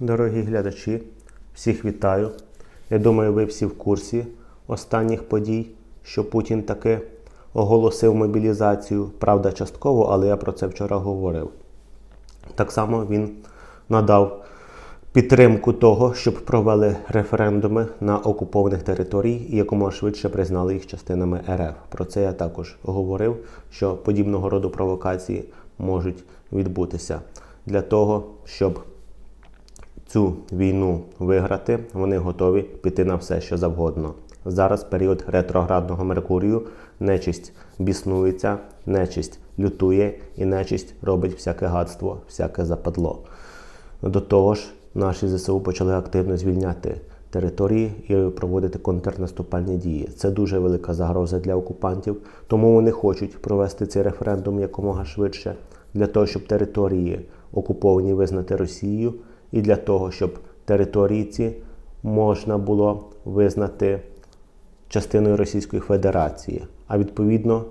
Дорогі глядачі, всіх вітаю. Я думаю, ви всі в курсі останніх подій, що Путін таки оголосив мобілізацію. Правда, частково, але я про це вчора говорив. Так само він надав підтримку того, щоб провели референдуми на окупованих територіях і якомога швидше признали їх частинами РФ. Про це я також говорив, що подібного роду провокації можуть відбутися для того, щоб цю війну виграти, вони готові піти на все, що завгодно. Зараз період ретроградного Меркурію, нечисть біснується, нечисть лютує і нечисть робить всяке гадство, всяке западло. До того ж, наші ЗСУ почали активно звільняти території і проводити контрнаступальні дії. Це дуже велика загроза для окупантів, тому вони хочуть провести цей референдум якомога швидше для того, щоб території окуповані визнати Росією, і для того, щоб території ці можна було визнати частиною Російської Федерації, а відповідно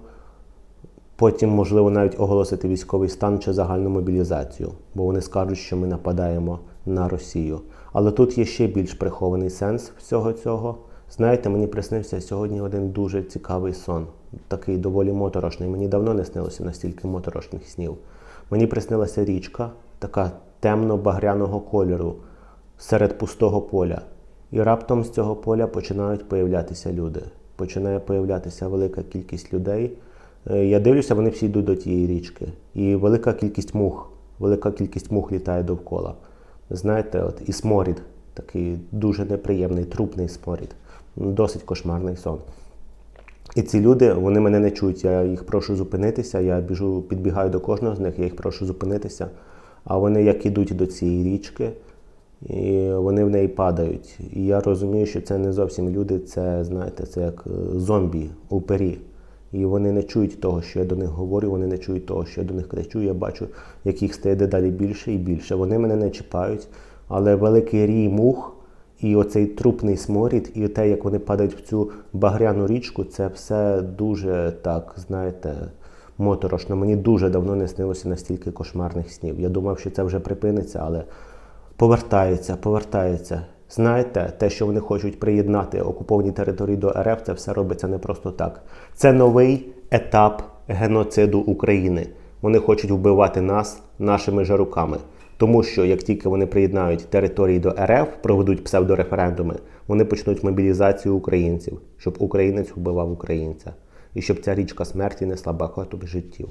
потім можливо навіть оголосити військовий стан чи загальну мобілізацію, бо вони скажуть, що ми нападаємо на Росію. Але тут є ще більш прихований сенс всього цього. Знаєте, мені приснився сьогодні один дуже цікавий сон, такий доволі моторошний. Мені давно не снилося настільки моторошних снів. Мені приснилася річка, така темно-багряного кольору серед пустого поля. І раптом з цього поля починають появлятися люди. Починає появлятися велика кількість людей. Е, Я дивлюся, вони всі йдуть до тієї річки. І велика кількість мух, велика кількість мух літає довкола. Знаєте, от і сморід, такий дуже неприємний, трупний сморід. Досить кошмарний сон. І ці люди, вони мене не чують. Я їх прошу зупинитися. Я біжу, підбігаю до кожного з них, я їх прошу зупинитися. А вони як ідуть до цієї річки, і вони в неї падають. І я розумію, що це не зовсім люди, це, знаєте, це як е, зомбі у пері. І вони не чують того, що я до них говорю, вони не чують того, що я до них кричу. Я бачу, як їх стає дедалі більше і більше. Вони мене не чіпають, але великий рій мух і оцей трупний сморід, і те, як вони падають в цю багряну річку, це все дуже так, знаєте, моторошно. Мені дуже давно не снилося настільки кошмарних снів. Я думав, що це вже припиниться, але повертається, повертається. Знаєте, те, що вони хочуть приєднати окуповані території до РФ, це все робиться не просто так. Це новий етап геноциду України. Вони хочуть вбивати нас нашими же руками. Тому що як тільки вони приєднають території до РФ, проведуть псевдореферендуми, вони почнуть мобілізацію українців, щоб українець вбивав українця, і щоб ця річка смерті несла багато життів.